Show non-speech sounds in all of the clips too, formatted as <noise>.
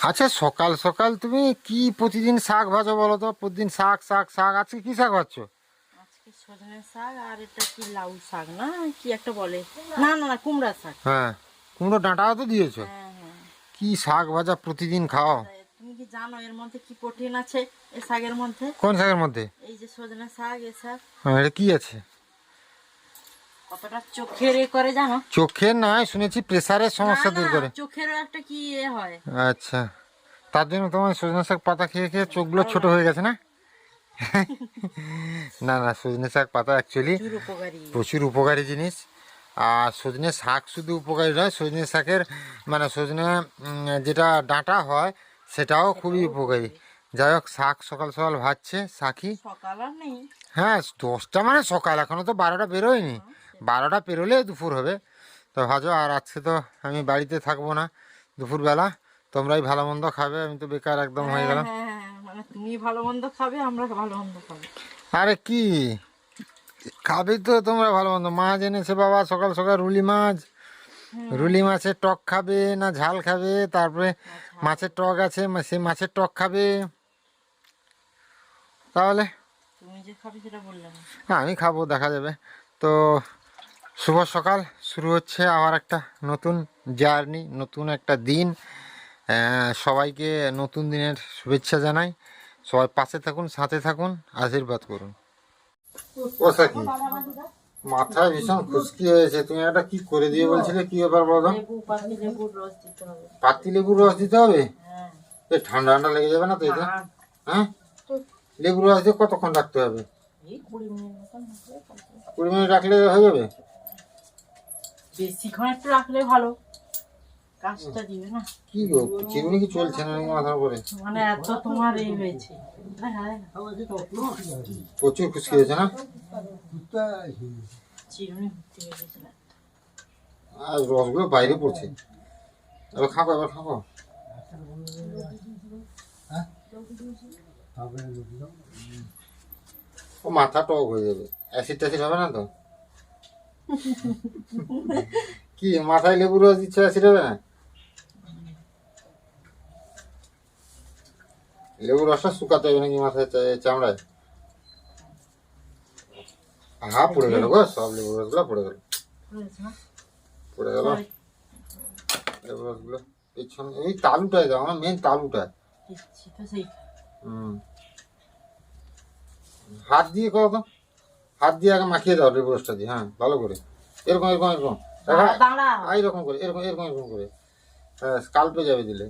আচ্ছা সকাল সকাল তুমি কি প্রতিদিন শাক ভাজো বলো তো? প্রতিদিন শাক শাক শাক। আজকে কি শাক ভাজছো? আজকে সজনে শাক আর এটা কি লাউ শাক না? কি একটা বলে? না না না কুমড়া শাক। হ্যাঁ কুমড়ো ডাঁটাও তো দিয়েছ? হ্যাঁ হ্যাঁ। কি শাক ভাজা প্রতিদিন খাও? তুমি কি জানো এর মধ্যে কি প্রোটিন আছে? এই শাকের মধ্যে? কোন শাকের মধ্যে? এই যে সজনে শাক এ শাক। হ্যাঁ, এটা কি আছে? কতটা চোখের এ করে জানো? চোখের নয় শুনেছি প্রেসারের সমস্যা দূর করে। চোখেরও একটা কি এ হয়? আচ্ছা তার জন্য তোমার সজনে শাক পাতা খেয়ে খেয়ে চোখগুলো ছোট হয়ে গেছে না? <laughs> না না সজনে শাক পাতা অ্যাকচুয়ালি প্রচুর উপকারী। প্রচুর উপকারী জিনিস। আর সজনে শাক শুধু উপকারী নয় সজনে শাকের মানে সজনে যেটা ডাঁটা হয় সেটাও খুবই উপকারী। যাই হোক শাক সকাল সকাল ভাজছে নেই। হ্যাঁ দশটা মানে সকাল এখনও তো বারোটা বেরোয়নি। বারোটা পেরোলে দুপুর হবে। তো ভাজো আর আজকে তো আমি বাড়িতে থাকব না দুপুরবেলা। তোমরাই ভালো মন্দ খাবে আমি তো বেকার একদম হয়ে গেলাম। হ্যাঁ হ্যাঁ, হ্যাঁ, মানে তুমি ভালো মন্দ খাবে আমরা ভালো মন্দ খাব। আরে কি? খাবে তো তোমরা ভালো মন্দ। মাছ এনেছে বাবা সকাল সকাল রুলি মাছ। রুলি মাছের টক খাবে না ঝাল খাবে তারপরে মাছের টক আছে সে মাছের টক খাবে। তাহলে হ্যাঁ আমি খাব দেখা যাবে। তো শুভ সকাল। শুরু হচ্ছে আবার একটা নতুন জার্নি নতুন একটা দিন। সবাইকে নতুন দিনের শুভেচ্ছা জানাই। সবাই পাশে থাকুন সাথে থাকুন আশীর্বাদ করুন। কি? মাথায় ভীষণ খুশকি হয়েছে। তুমি একটা কি করে দিয়ে বলছিলে? কি ব্যাপার বলো পাতি লেবুর রস দিতে হবে। হ্যাঁ। এ ঠান্ডা ঠান্ডা লেগে যাবে না তো এতে আর হ্যাঁ? লেবুর রস দিয়ে কতক্ষণ রাখতে এই হবে। কুড়ি মিনিট রাখলে হয়ে যাবে? বেশিক্ষণ একটু রাখলে ভালো। কাজটা দিবে না। কি গো চিরুনি কি চলছে না মাথার উপরে? মানে এত তোমার এই হয়েছে। হ্যাঁ, হ্যাঁ, প্রচুর খুশকি হয়েছে হয়ে না। আর রসগুলো বাইরে পড়ছে। এবার খাব এবার খাব। ও মাথা টক হয়ে যাবে। অ্যাসিড ট্যাসিড হবে না তো? কি মাথায় লেবু রস দিচ্ছে হবে না? লেবু রসটা শুকাতে হবে নাকি মাথায় চামড়ায়? হা পড়ে গেল গো সব লেবু রসগুলো পড়ে গেল। পড়ে গেল। লেবু রসগুলো পেছনে এই তালুটায় দাও আমার মেন তালুটা হুম। হাত দিয়ে করো তো। হাত দিয়ে আগে মাখিয়ে দাও রে রসটা দিয়ে হ্যাঁ ভালো করে। এরকম এরকম এরকম। এরকম হ্যাঁ, দাঁড়া এইরকম করে এরকম এরকম এরকম করে। হ্যাঁ কালপে যাবে দিলে।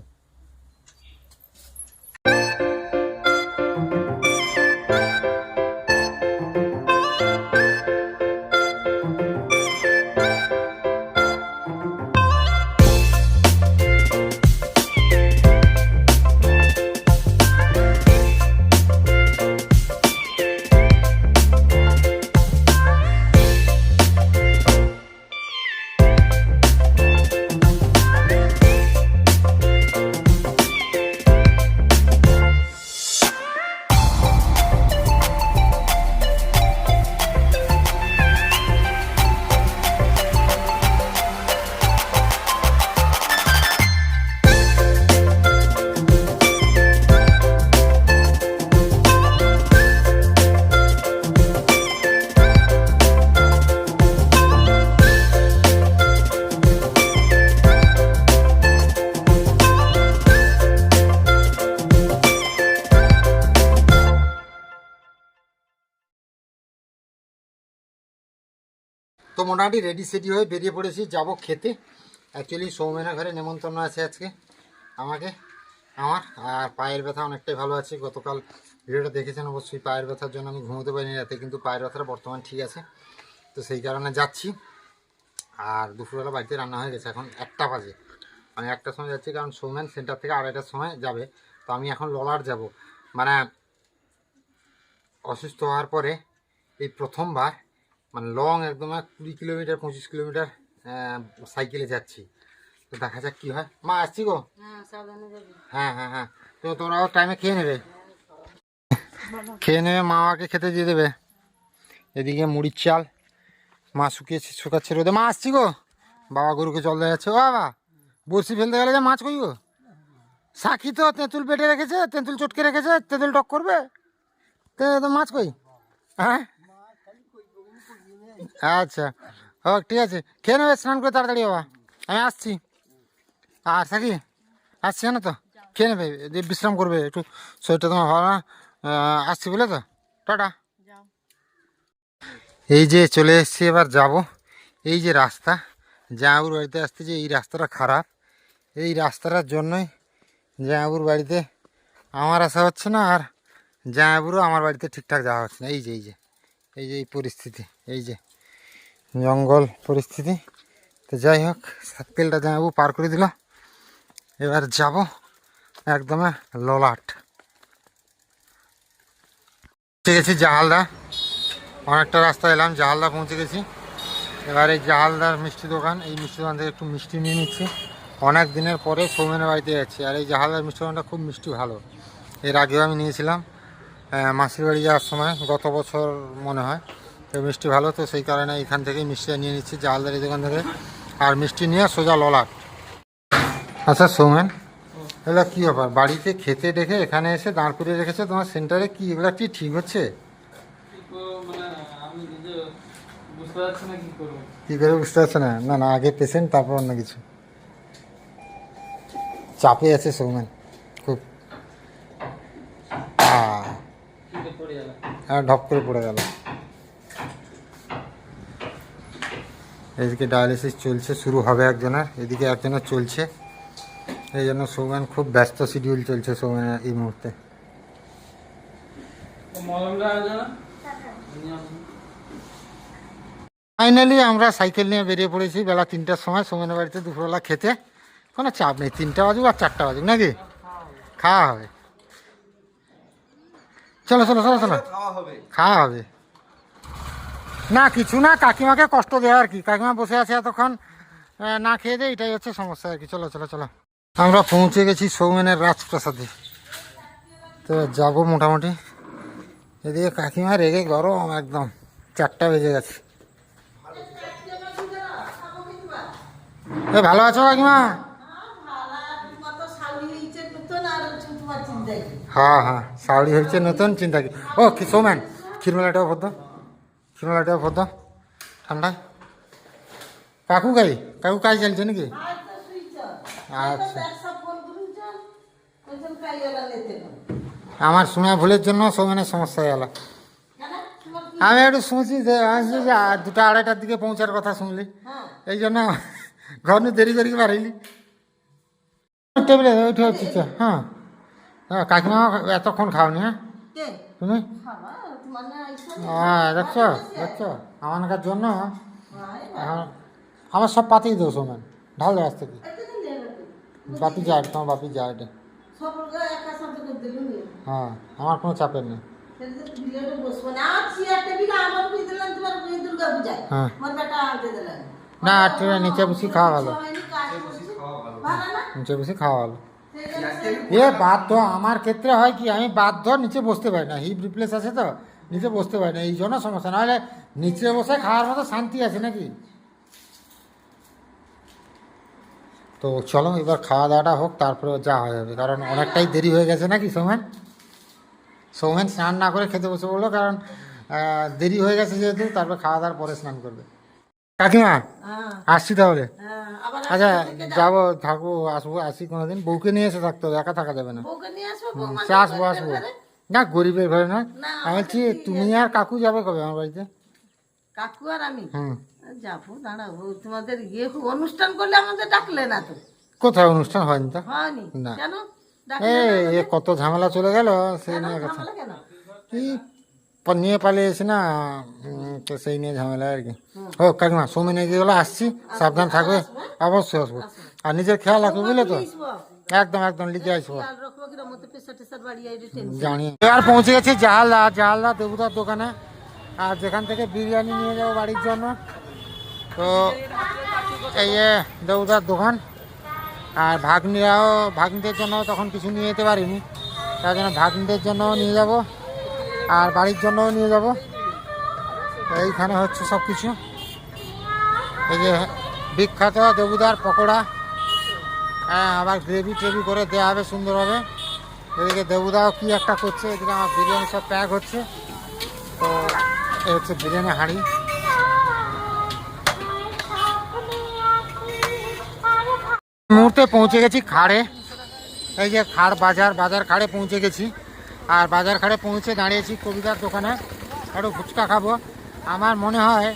মোটামুটি রেডি সেডি হয়ে বেরিয়ে পড়েছি। যাব খেতে। অ্যাকচুয়ালি সৌমেনা ঘরে নেমন্তন্ন আছে আজকে আমাকে, আমার। আর পায়ের ব্যথা অনেকটাই ভালো আছে। গতকাল ভিডিওটা দেখেছেন অবশ্যই, পায়ের ব্যথার জন্য আমি ঘুমোতে পারিনি রাতে, কিন্তু পায়ের ব্যথাটা বর্তমান ঠিক আছে। তো সেই কারণে যাচ্ছি। আর দুপুরবেলা বাড়িতে রান্না হয়ে গেছে। এখন একটা বাজে। মানে একটার সময় যাচ্ছি, কারণ সৌমেন সেন্টার থেকে আড়াইটার সময় যাবে। তো আমি এখন ললার যাব। মানে অসুস্থ হওয়ার পরে এই প্রথমবার মানে লং একদম এক কুড়ি কিলোমিটার পঁচিশ কিলোমিটার সাইকেলে যাচ্ছি। তো দেখা যাক কী হয়। মা আসছি গো? হ্যাঁ হ্যাঁ হ্যাঁ হ্যাঁ। তো তোমরা টাইমে খেয়ে নেবে। খেয়ে নেবে মা আমাকে খেতে দিয়ে দেবে। এদিকে মুড়ির চাল মা শুকিয়েছে শুকাচ্ছে রোদে। মা আসছি গো? বাবা গরুকে জল দেওয়া যাচ্ছে। ও বাবা বড়শি ফেলতে গেলে যে মাছ কই গো? সাক্ষী তো তেঁতুল পেটে রেখেছে তেঁতুল চটকে রেখেছে তেঁতুল টক করবে। তো মাছ কই? হ্যাঁ? আচ্ছা। ও ঠিক আছে। খেয়ে নেবে স্নান করে তাড়াতাড়ি বাবা। আমি আসছি। আর সাকি আসছি না তো? খেয়ে নেবে দিয়ে বিশ্রাম করবে একটু। শরীরটা তোমার ভালো না? আসছি বলে তো? টাটা। এই যে চলে এসেছি এবার যাব। এই যে রাস্তা জামাবুর বাড়িতে আসতে যে এই রাস্তাটা খারাপ। এই রাস্তাটার জন্যই জামাবুর বাড়িতে আমার আসা হচ্ছে না আর জামাবুরও আমার বাড়িতে ঠিকঠাক যাওয়া হচ্ছে না। এই যে এই যে এই যে এই পরিস্থিতি। এই যে জঙ্গল পরিস্থিতি। তো যাই হোক সার্কেলটা জামাবু পার করে দিল। এবার যাব একদমে ললাট। পৌঁছে গেছি জাহালদা। অনেকটা রাস্তা এলাম, জাহালদা পৌঁছে গেছি। এবার এই জাহালদার মিষ্টি দোকান, এই মিষ্টি দোকান থেকে একটু মিষ্টি নিয়ে নিচ্ছি। অনেক দিনের পরে সৌমেনের বাড়িতে যাচ্ছি, আর এই জাহালদার মিষ্টি দোকানটা খুব মিষ্টি ভালো। এর আগেও আমি নিয়েছিলাম মাসির বাড়ি যাওয়ার সময়, গত বছর মনে হয়। তো মিষ্টি ভালো, তো সেই কারণে এখান থেকেই মিষ্টিটা নিয়ে নিচ্ছি, জালদারি দোকান থেকে। আর মিষ্টি নিয়ে সোজা ললাট। আচ্ছা সৌমেন এগুলো কী ব্যাপার? বাড়িতে খেতে দেখে এখানে এসে দাঁড় করিয়ে রেখেছে, তোমার সেন্টারে কি এগুলো কি ঠিক হচ্ছে? কি করে বুঝতে পারছ না না না, আগে পেশেন্ট, তারপর অন্য কিছু। চাপে আছে সৌমেন খুব। আর ঢপ করে পড়ে গেল। এদিকে ডায়ালিসিস চলছে শুরু হবে একজনের এদিকে একজনের চলছে। এই জন্য সৌমেন খুব ব্যস্ত শিডিউল চলছে সৌমেনের এই মুহূর্তে। ফাইনালি আমরা সাইকেল নিয়ে বেরিয়ে পড়েছি বেলা তিনটার সময়। সোমেনের বাড়িতে দুপুরবেলা খেতে। কোনো চাপ নেই তিনটা বাজুক আর চারটা বাজুক নাকি? খাওয়া হবে। চলো চলো চলো চলো। খাওয়া হবে। না, কিছু না, কাকিমাকে কষ্ট দেওয়া আর কি। কাকিমা বসে আছে এতক্ষণ। না খেয়ে দেয় এটাই হচ্ছে সমস্যা আর কি। চলো চলো চলো। আমরা পৌঁছে গেছি সৌমেনের রাজপ্রাসাদে। তো যাব মোটামুটি। এদিকে কাকিমা রেগে গরম একদম। চারটা বেজে গেছে। এ, ভালো আছো কাকিমা? হ্যাঁ হ্যাঁ শাড়ি হয়েছে নতুন, চিন্তা কি? ও, কি সোম্যান ক্ষীরমেলাটাও ভদ্র ক্ষীরমেলাটাও ভদ্র ঠান্ডা? কাকু গাই কাকু কাজ চলছে নাকি? আচ্ছা। আমার শোনা ভুলের জন্য সোমেনের সমস্যা হয়ে গেল। আমি একটু শুনছি যে দুটো আড়াইটার দিকে পৌঁছার কথা শুনলি। এই জন্য ঘর দেরি করি পারিলি টেবিলে উঠে হচ্ছে হ্যাঁ। হ্যাঁ কাকিমা এতক্ষণ খাওনি হ্যাঁ? তুমি? হ্যাঁ দেখছ? দেখছ? আমার জন্য? আমার সব পাতেই দোষ সোমেন। ঢাল দেওয়া থেকে বাপি যায়, তোমার বাপি যায় এটা হ্যাঁ আমার কোনো চাপের নেই। হ্যাঁ। না ট্রেনে নিচে বসে খাওয়া ভালো। নিচে বসে খাওয়া ভালো। এ বাধ্য আমার ক্ষেত্রে হয় কি, আমি বাধ্য নিচে বসতে পারি না। হিপ রিপ্লেস আছে তো? নিচে বসতে পারি না এই জন্য সমস্যা নাহলে নিচে বসে খাওয়ার মতো শান্তি আছে নাকি? তো চলো এবার খাওয়া দাওয়াটা হোক তারপরে যা হয়ে যাবে। কারণ অনেকটাই দেরি হয়ে গেছে নাকি সৌমেন? সৌমেন স্নান না করে খেতে বসে বলল কারণ দেরি হয়ে গেছে যেহেতু তারপর খাওয়া দাওয়ার পরে স্নান করবে। কাকিমা আসছি তাহলে। আচ্ছা যাব থাকব আসব আসি কোনোদিন। বউকে নিয়ে এসে থাকতে হবে একা থাকা যাবে না। আসব আসব না গরিবের ঘরে না আমি বলছি তুমি আর কাকু যাবে কবে আমার বাড়িতে? কাকু আর আমি? হুম যাব দাঁড়াবো তোমাদের ইয়ে অনুষ্ঠান করলে আমাদের ডাকলে না তো? কোথায় অনুষ্ঠান? হয়নি তো? হয়নি? না। কেন? এ কত ঝামেলা চলে গেল সেই নিয়ে কথা। কি? নিয়ে পালিয়ে এসে না তো সেই নিয়ে ঝামেলা আর কি। ও কাকিমা নিয়ে গেলে আসছি। সাবধান থাকবে। অবশ্যই আসব। আর নিজের খেয়াল রাখবে বুঝলে তো? একদম একদম লিখে আসব। জানি। এবার পৌঁছে গেছি জাহালদা জাহালদা দেবুদার দোকানে। আর যেখান থেকে বিরিয়ানি নিয়ে যাব বাড়ির জন্য। তো এই যে দেবুদার দোকান। আর ভাগ্নিরাও ভাগ্নিদের জন্য তখন কিছু নিয়ে যেতে পারিনি। তার জন্য ভাগ্নিদের জন্য নিয়ে যাব। আর বাড়ির জন্যও নিয়ে যাব। এইখানে হচ্ছে সব কিছু এই যে বিখ্যাত দেবুদার পকোড়া। হ্যাঁ আবার গ্রেভি ট্রেভি করে দেওয়া হবে সুন্দরভাবে। এদিকে দেবুদাও কি একটা করছে, এদিকে আমার বিরিয়ানি সব প্যাক হচ্ছে। তো এই হচ্ছে বিরিয়ানি হাঁড়ি। মুহূর্তে পৌঁছে গেছি খাড়ে। এই যে খাড় বাজার বাজার খাড়ে পৌঁছে গেছি। আর বাজার খাড়ে পৌঁছে দাঁড়িয়েছি কবিতার দোকানে। একটু ফুচকা খাব। আমার মনে হয়,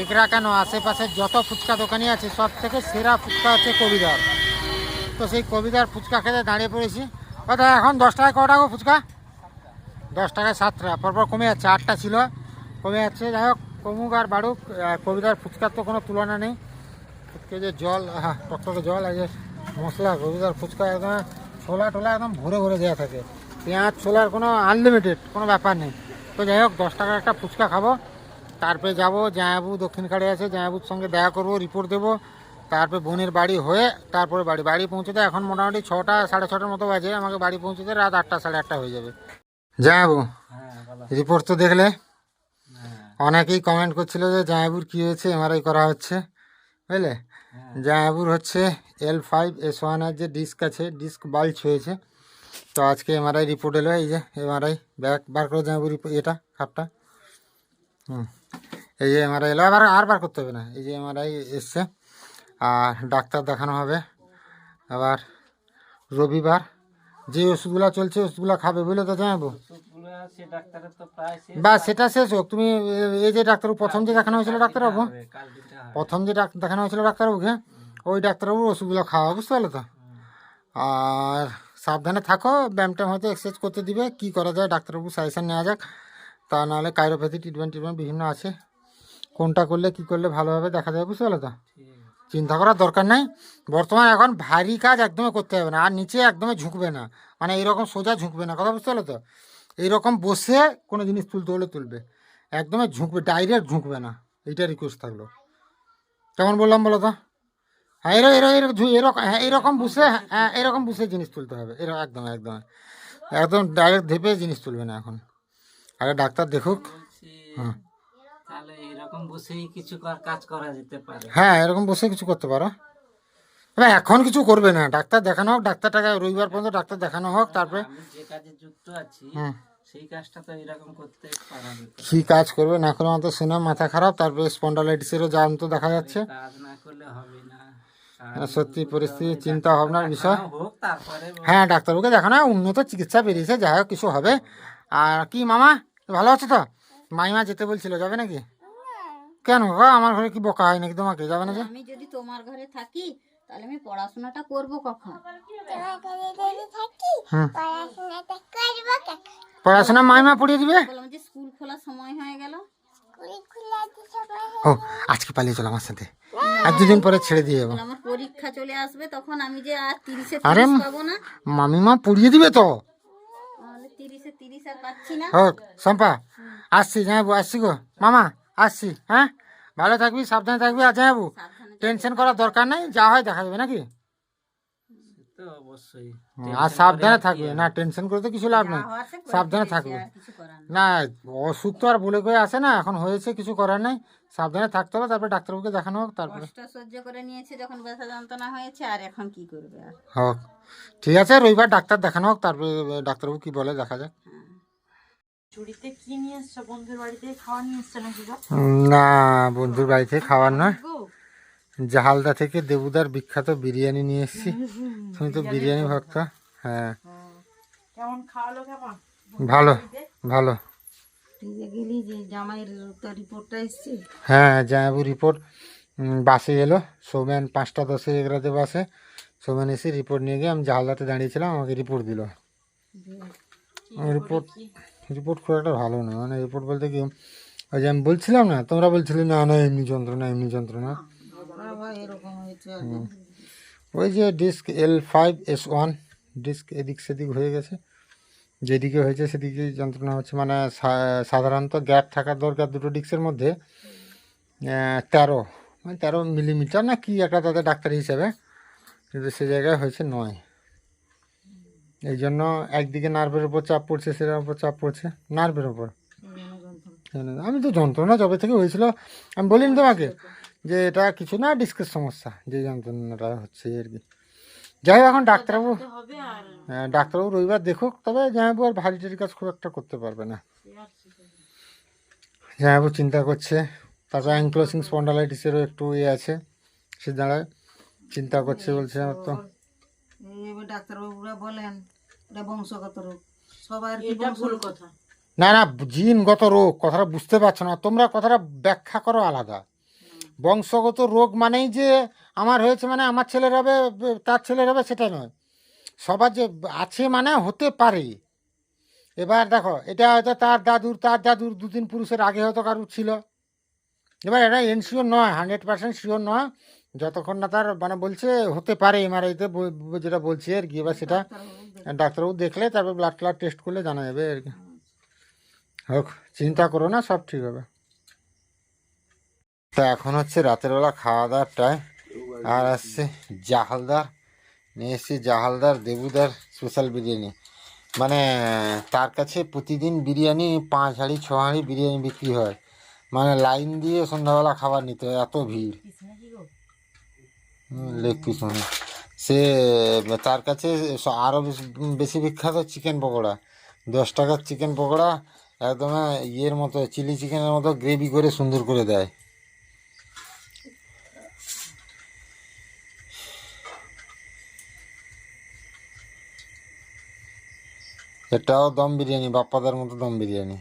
এগরা কেন আশেপাশের যত ফুচকা দোকানই আছে সব থেকে সেরা ফুচকা হচ্ছে কবিদার তো সেই কবিতার ফুচকা খেতে দাঁড়িয়ে পড়েছি। কথা এখন দশ টাকায় ক টাকা গো ফুচকা? দশ টাকায় সাতটা পরপর কমে যাচ্ছে, আটটা ছিল। কমে যাচ্ছে। যাই হোক, কমুক আর বাড়ুক। কবিতার ফুচকার তো কোনো তুলনা নেই। ফুচকে যে জল, আহা, টকটকে জল আর যে মশলা, কবিতার ফুচকা একদম ছোলা টোলা একদম ভরে ভরে দেওয়া থাকে। পেঁয়াজ, ছোলার কোনো আনলিমিটেড কোনো ব্যাপার নেই। তো যাই হোক, দশ টাকার একটা ফুচকা খাব। তারপরে যাব জায়াবু দক্ষিণ খাড়ে আছে। জায়াবুর সঙ্গে দেখা করব রিপোর্ট দেবো। তারপরে বোনের বাড়ি হয়ে তারপরে বাড়ি বাড়ি পৌঁছতে এখন মোটামুটি ছটা সাড়ে ছটার মতো বাজে আমাকে বাড়ি পৌঁছতে রাত আটটা সাড়ে আটটা হয়ে যাবে। জায়াবু হ্যাঁ রিপোর্ট তো দেখলে? হ্যাঁ। অনেকেই কমেন্ট করছিল যে জায়াবুর কী হয়েছে? এমআরআই করা হচ্ছে। বুঝলে? জায়াবুর হচ্ছে এল ফাইভ এস ওয়ানের যে ডিস্ক আছে ডিস্ক বাল্জ হয়েছে। তো আজকে এমআরআই রিপোর্ট এলো এই যে এমআরআই ব্যাক বার করে জায়াবুর রিপোর্ট এটা খাপটা হুম। এই যে এমআরআই এলো আবার আর বার করতে হবে না। এই যে এমআরআই এসছে। ডাক্তার দেখানো হবে। আবার রবিবার যে ওষুধগুলো চলছে ওষুধগুলো খাবে বুঝলে তো জানাব বা সেটা শেষ হোক। তুমি এই যে ডাক্তারবাবু প্রথম যে দেখানো হয়েছিল ডাক্তারবাবু? প্রথম যে দেখানো হয়েছিল ডাক্তারবাবুকে ওই ডাক্তারবাবুর ওষুধগুলো খাওয়া বুঝতে পারলে তো? আর সাবধানে থাকো ব্যায়াম ট্যাম হয়তো এক্সারসাইজ করতে দিবে। কি করা যায় ডাক্তারবাবু সাজেশন নেওয়া যাক। তা নাহলে কাইরোপ্যাথি ট্রিটমেন্ট ট্রিটমেন্ট বিভিন্ন আছে। কোনটা করলে কি করলে ভালোভাবে দেখা যাবে বুঝতে পারলে তো। চিন্তা করার দরকার নাই। বর্তমানে এখন ভারী কাজ একদমই করতে হবে না আর নিচে একদমই ঝুঁকবে না। মানে এইরকম সোজা ঝুঁকবে না কথা বুঝতে পারলে তো এইরকম বসে কোনো জিনিস তুলতে হলে তুলবে। একদমই ঝুঁকবে ডাইরেক্ট ঝুঁকবে না। এইটা রিকোয়েস্ট থাকল। কেমন বললাম বলো তো? হ্যাঁ এরকম এরকম এরকম হ্যাঁ এরকম বুঝে হ্যাঁ এরকম বুঝে জিনিস তুলতে হবে। এরকম একদম একদম। একদম ডাইরেক্ট ধেপে জিনিস তুলবে না এখন। আগে ডাক্তার দেখুক। তাহলে এরকম বসেই কিছু কাজ করা যেতে পারে। হ্যাঁ এরকম বসে কিছু করতে পারো। এবার এখন কিছু করবে না। ডাক্তার দেখানো হোক ডাক্তারটাকে রবিবার পর্যন্ত ডাক্তার দেখানো হোক তারপরে আমি যে কাজে যুক্ত আছি হুম। সেই কাজটা তো এরকম করতে পারা যেত কী কাজ করবে না করে আমাদের শুনে মাথা খারাপ তারপরে স্পন্ডালাইটিসেরও জাম তো দেখা যাচ্ছে। কাজ না করলে হবে না। সত্যি পরিস্থিতি চিন্তা ভাবনার বিষয়। তারপরে হ্যাঁ ডাক্তারবাবুকে দেখানো হয়, উন্নত চিকিৎসা বেরিয়েছে যাই হোক কিছু হবে। আর কি মামা ভালো আছো তো? মাইমা যেতে বলছিল যাবে নাকি? কেন? গো আমার ঘরে কি বকা হয় নাকি তোমাকে? যাবে না যে? আমি যদি তোমার ঘরে থাকি তাহলে আমি পড়াশোনাটা করব কখন? পড়াশোনা মাইমা পড়িয়ে দিবে? বললাম যে স্কুল খোলার সময় হয়ে গেল। ও আজকে পালিয়ে চলো আমার সাথে। আর দুদিন পরে ছেড়ে দিয়ে যাব। আমার পরীক্ষা চলে আসবে তখন আমি যে আর তিরিশে আরে পাবো না। মামিমা পড়িয়ে দিবে তো? তিরিশে তিরিশ আর পাচ্ছি না। হোক শম্পা আসছি যাব আসছি গো। মামা আসছি হ্যাঁ? ভালো থাকবি সাবধানে থাকবি আর যাব। টেনশন করার দরকার নেই যা হয় দেখা যাবে নাকি? তো অবশ্যই। আর সাবধানে থাকবে না টেনশন করে তো কিছু লাভ নেই। করে সাবধানে থাকবে। না অসুখ তো আর বলে কয়ে আসে না এখন হয়েছে কিছু করার নেই। সাবধানে থাকতে হবে তারপরে ডাক্তারবাবুকে দেখানো হোক তারপরে। সহ্য করে নিয়েছে যখন ব্যথা যন্ত্রণা হয়েছে আর এখন কি করবে হোক ঠিক আছে রবিবার ডাক্তার দেখানো হোক তারপরে ডাক্তারবাবু কি বলে দেখা যাক। চুরিতে কি নিয়ে এসছো? বন্ধুর বাড়িতে খাওয়া নিয়ে এসছো নাকি না বন্ধুর বাড়িতে খাবার নয়। জাহালদা থেকে দেবুদার বিখ্যাত বিরিয়ানি নিয়ে এসেছি। তুমি তো বিরিয়ানি ভক্ত। হ্যাঁ। কেমন খাওয়ালো কেমন? ভালো ভালো। হ্যাঁ জামাইবাবু রিপোর্ট। বাসে এলো। সৌমেন পাঁচটা দশে এগারোতে বাসে। সৌমেন এসে রিপোর্ট নিয়ে গিয়ে আমি জাহালদাতে দাঁড়িয়েছিলাম আমাকে রিপোর্ট দিল। রিপোর্ট রিপোর্ট খুব একটা ভালো না। মানে রিপোর্ট বলতে কি, ওই যে আমি বলছিলাম না, তোমরা বলছিলে, না না, এমনি যন্ত্রণা এমনি যন্ত্রণা। ওই যে disc L five S one disc এদিক সেদিক হয়ে গেছে। যেদিকে হয়েছে সেদিকে যন্ত্রণা হচ্ছে। মানে সাধারণত গ্যাপ থাকার দরকার দুটো ডিস্কের মধ্যে। তেরো মানে তেরো মিলিমিটার না কি একটা তাদের ডাক্তার হিসেবে, কিন্তু সে জায়গায় হয়েছে নয়। এই জন্য একদিকে নার্ভের উপর চাপ পড়ছে সেটার উপর চাপ পড়ছে নার্ভের উপর আমি তো যন্ত্রণা যবে থেকে হয়েছিল আমি বলিনি তোমাকে যে এটা কিছু না ডিস্কের সমস্যা যে যন্ত্রণাটা হচ্ছে আর কি যাই হোক এখন ডাক্তারবাবু হ্যাঁ, ডাক্তারবাবু রবিবার দেখুক তবে জামাইবাবু আর ভারী টারি কাজ খুব একটা করতে পারবে না। জামাইবাবু চিন্তা করছে তাছাড়া অ্যাঙ্ক্লোসিং স্পন্ডালাইটিসেরও একটু ইয়ে আছে সে দাঁড়ায় চিন্তা করছে বলছে আমার তো এবার ডাক্তারবাবুরা বলেন এটা বংশগত রোগ। সবাই কি ভুল কথা। না না জিনগত রোগ কথাটা বুঝতে পারছ না। তোমরা কথাটা ব্যাখ্যা করো আলাদা। বংশগত রোগ মানেই যে আমার হয়েছে মানে আমার ছেলের হবে তার ছেলের হবে সেটা নয়। সবার যে আছে মানে হতে পারে। এবার দেখো এটা হয়তো তার দাদুর তার দাদুর দু তিন পুরুষের আগে হয়তো কারুর ছিল। এবার এটা এনশিওর নয় হান্ড্রেড পার্সেন্ট শিওর নয়। যতক্ষণ না তার মানে বলছে, হতে পারে এমআরআইতে যেটা বলছে আর কি, এবার সেটা ডাক্তারবাবু দেখলে, তারপর ব্লাড ক্লাড টেস্ট করলে জানা যাবে আর কি। হোক, চিন্তা করো না, সব ঠিক হবে। তা এখন হচ্ছে রাতের বেলা খাওয়া দাওয়ার টাইম আর আসছে জাহালদার। নিয়ে এসছি জাহালদার দেবুদার স্পেশাল বিরিয়ানি। মানে তার কাছে প্রতিদিন বিরিয়ানি পাঁচ হাঁড়ি, ছ হাঁড়ি বিরিয়ানি বিক্রি হয়। মানে লাইন দিয়ে সন্ধ্যাবেলা খাবার নিতে হয়, এত ভিড়। লেগ পিস মানে। সে, তার কাছে আরও বেশ- বিখ্যাত চিকেন পকোড়া। দশ টাকার চিকেন পকোড়া, একদম ইয়ের মতো, চিলি চিকেনের মতো গ্রেভি করে সুন্দর করে দেয়। এটাও দম বিরিয়ানি, বাপ্পাদার মতো দম বিরিয়ানি।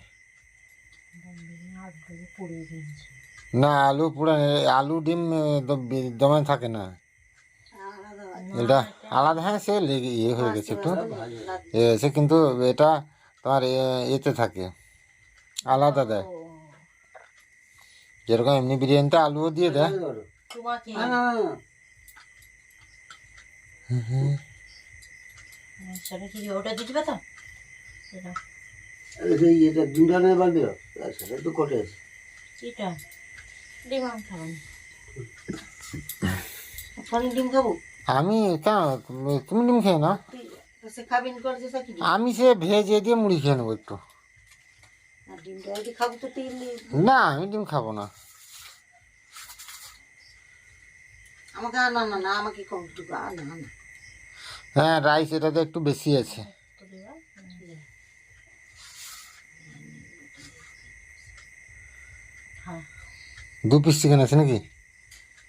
না আলু পুরা আলু ডিম দম- দমে থাকে না। এটা আলাদা হ্যাঁ সে ইয়ে হয়ে গেছে একটু। হয়েছে কিন্তু এটা তোমার এ- এতে থাকে। আলাদা দেয়। যেরকম এমনি বিরিয়ানিতে আলুও দিয়ে দেয়। ওটা দিয়ে দিবে তো সেটা এই এটা দুটা নেই বাদ দিও। সেটা তো কটে আছে ডিম আমি খাব। না ডিম খাব? আমি কেন? তুমি- ডিম খেয়ে না আমি সে ভেজে দিয়ে মুড়ি খেয়ে নেব একটু। না আমি ডিম খাব না। আমাকে না না না আমাকে কম একটু আর না না। হ্যাঁ রাইস এটাতে একটু বেশি আছে। হ্যাঁ। দু পিস চিকেন আছে নাকি?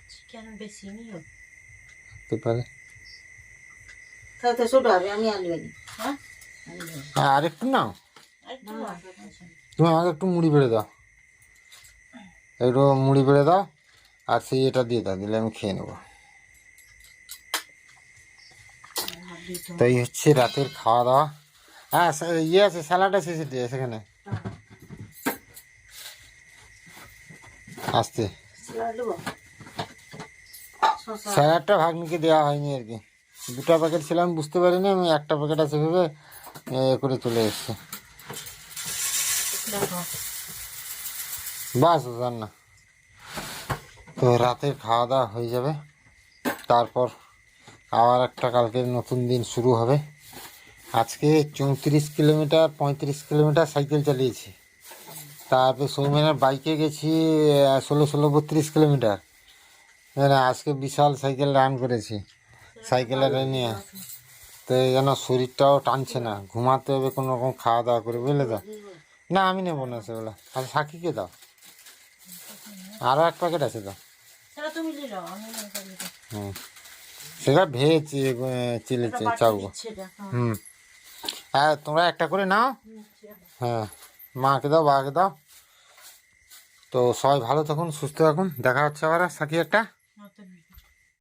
চিকেন বেশি নিও। হতে পারে। তাহলে তো ছোট হবে আমি আলু আনি। হ্যাঁ? আর একটু নাও। তুমি আমাকে একটু মুড়ি বেড়ে দাও। একটু মুড়ি বেড়ে দাও আর সেই এটা দিয়ে দাও দিলে আমি খেয়ে নেব। তো এই হচ্ছে রাতের খাওয়া দাওয়া। হ্যাঁ ইয়ে আছে স্যালাড আছে সেটি- সেখানে। আসতে। শসা স্যালাডটা ভাগ্নিকে দেওয়া হয়নি আর কি। দুটো প্যাকেট ছিল আমি বুঝতে পারিনি আমি একটা প্যাকেট আছে ভেবে এ করে চলে এসছে। বাস রান্না তো রাতের খাওয়া দাওয়া হয়ে যাবে। তারপর আবার একটা কালকের নতুন দিন শুরু হবে। আজকে চৌত্রিশ কিলোমিটার পঁয়ত্রিশ কিলোমিটার সাইকেল চালিয়েছি। তারপর সৌমেনের বাইকে গেছি ষোলো ষোলো বত্রিশ কিলোমিটার। আজকে বিশাল সাইকেল রান করেছি সাইকেলের নিয়ে তো যেন শরীরটাও টানছে না ঘুমাতে হবে কোনো রকম খাওয়া দাওয়া করে বুঝলে তো? না আমি নেব না সেগুলো। আর সাকিকে দাও। আরও এক প্যাকেট আছে তো। হুম। সেটা ভেজ চিলি চাউ। হুম। হ্যাঁ তোমরা একটা করে নাও। হ্যাঁ। মাকে দাও বাকে দাও। তো সবাই ভালো থাকুন, সুস্থ থাকুন। দেখা হচ্ছে আবার সাকি একটা।